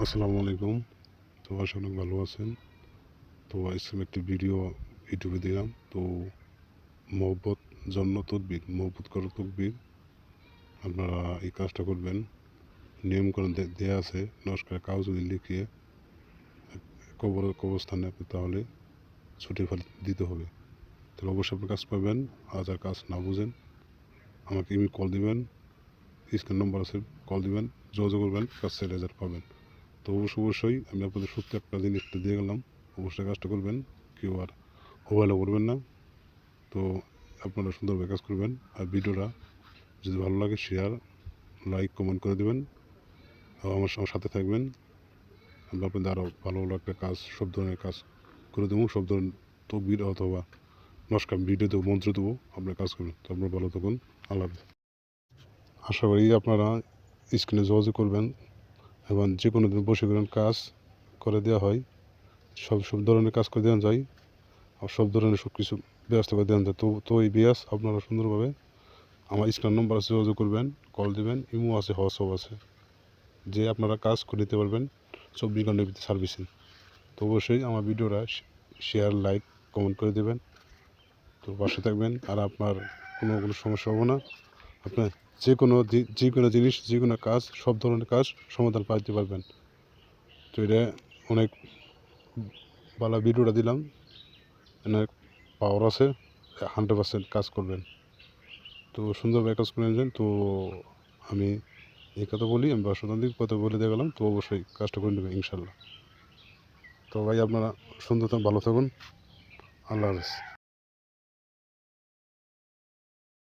আসসালামু আলাইকুম। তো আশা অনেক ভালো আছেন। তো আজকে একটি ভিডিও ইউটিউবে দিলাম। তো মহব্বত জন্য তদবির, মহব্বত করো তকবির আপনারা এই কাজটা করবেন। নিয়মকরণ দে- দেয়া আছে। নমস্কার কাগজ যদি লিখিয়ে কবর, কবরস্থানে আপনি তাহলে ছুটি ফেল দিতে হবে। তাহলে অবশ্যই আপনি কাজ পাবেন। আজ আর কাজ না বুঝেন, আমাকে ইমেল কল দিবেন। স্ক্রিন নম্বর আছে কল দিবেন, যোগাযোগ করবেন, কাজ হাজার পাবেন। তো অবশ্য অবশ্যই আমি আপনাদের সত্যি একটা জিনিসটা দিয়ে গেলাম। অবশ্যই কাজটা করবেন, কেউ আর অবহেলা করবেন না। তো আপনারা সুন্দরভাবে কাজ করবেন আর ভিডিওটা যদি ভালো লাগে শেয়ার লাইক কমেন্ট করে দেবেন। আমার সঙ্গে সাথে থাকবেন। আমরা আপনাদের আরও ভালো ভালো একটা কাজ, সব ধরনের কাজ করে দেবো, সব ধরনের তকবির অথবা নমস্কার ভিডিও দেবো, মন্ত্র দেবো, আপনার কাজ করবেন তো আপনারা ভালো থাকুন, আল্লাহ আশা করি আপনারা স্ক্রিনে যোগাযোগ করবেন। এবং যে কোনো দিন বসে বসীকরণ কাজ করে দেওয়া হয়। সব সব ধরনের কাজ করে দেওয়া যায়। আর সব ধরনের সব কিছু ব্যবস্থা করে দেওয়া যায়। তো তো এই বিয়াস আপনারা সুন্দরভাবে আমার স্ক্রিন নম্বর আছে, যোগাযোগ করবেন, কল দেবেন, ইমো আছে, হোয়াটসঅ্যাপ আছে। যে আপনারা কাজ করে দিতে পারবেন চব্বিশ ঘণ্টার ভিতরে সার্ভিসিং। তো অবশ্যই আমার ভিডিওটা শেয়ার, লাইক, কমেন্ট করে দেবেন। তো পাশে থাকবেন। আর আপনার কোনো কোনো সমস্যা হবে না। আপনার যে কোনো যে কোনো জিনিস, যে কোনো কাজ, সব ধরনের কাজ সমাধান পাইতে পারবেন। তো এটা অনেক ভালো ভিডিওটা দিলাম। অনেক পাওয়ার আছে হান্ড্রেড পার্সেন্ট কাজ করবেন। তো সুন্দরভাবে কাজ করে নেন। তো আমি এই কথা বলি, আমি বাসন্তিক কথা বলে দিয়ে গেলাম। তো অবশ্যই কাজটা করে নেবেন ইনশাল্লাহ তো ভাই, আপনারা সুন্দর ভালো থাকুন। আল্লাহ হাফেজ।